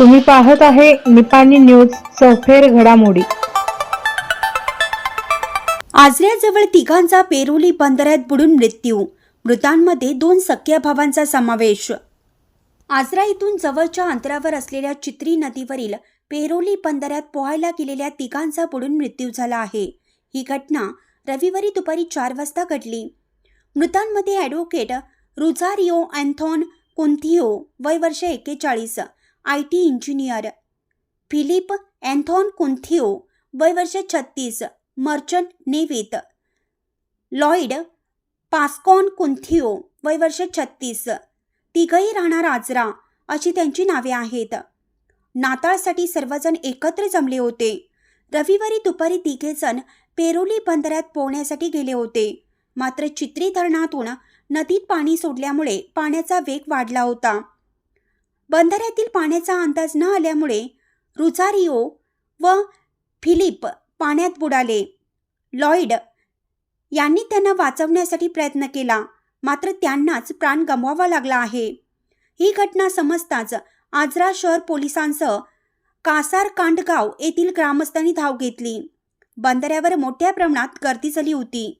तुम्ही पाहत आहे निपाणी न्यूज चौफेर घडामोडी. आजऱ्याजवळ तिघांचा पेरोली बंदरात बुडून मृत्यू. मृतांमध्ये दोन सख्या भावांचा समावेश. आजरा इथून जवळच्या अंतरावर असलेल्या चित्री नदीवरील पेरोली बंदरात पोहायला गेलेल्या तिघांचा बुडून मृत्यू झाला आहे. ही घटना रविवारी दुपारी चार वाजता घडली. मृतांमध्ये ॲडव्होकेट रुझारिओ अँथॉन कोंथिओ वय वर्ष एक्केचाळीस आय टी इंजिनियर. फिलिप अँथॉन कुंथिओ वय वर्ष छत्तीस मर्चंट नेव्हीत लॉईड पास्कॉन कुंथिओ वय वर्ष छत्तीस. तिघही राहणार आजरा अशी त्यांची नावे आहेत. नाताळसाठी सर्वजण एकत्र जमले होते. रविवारी दुपारी तिघेजण पेरोली बंदरात पोहण्यासाठी गेले होते. मात्र चित्री धरणातून नदीत पाणी सोडल्यामुळे पाण्याचा वेग वाढला होता. बंधाऱ्यातील पाण्याचा अंदाज न आल्यामुळे रुझारिओ व फिलिप पाण्यात बुडाले. लॉईड यांनी त्यांना वाचवण्यासाठी प्रयत्न केला मात्र त्यांनाच प्राण गमवावा लागला आहे. ही घटना समजताच आजरा शहर पोलिसांसह कासार कांडगाव येथील ग्रामस्थांनी धाव घेतली. बंदऱ्यावर मोठ्या प्रमाणात गर्दी झाली होती.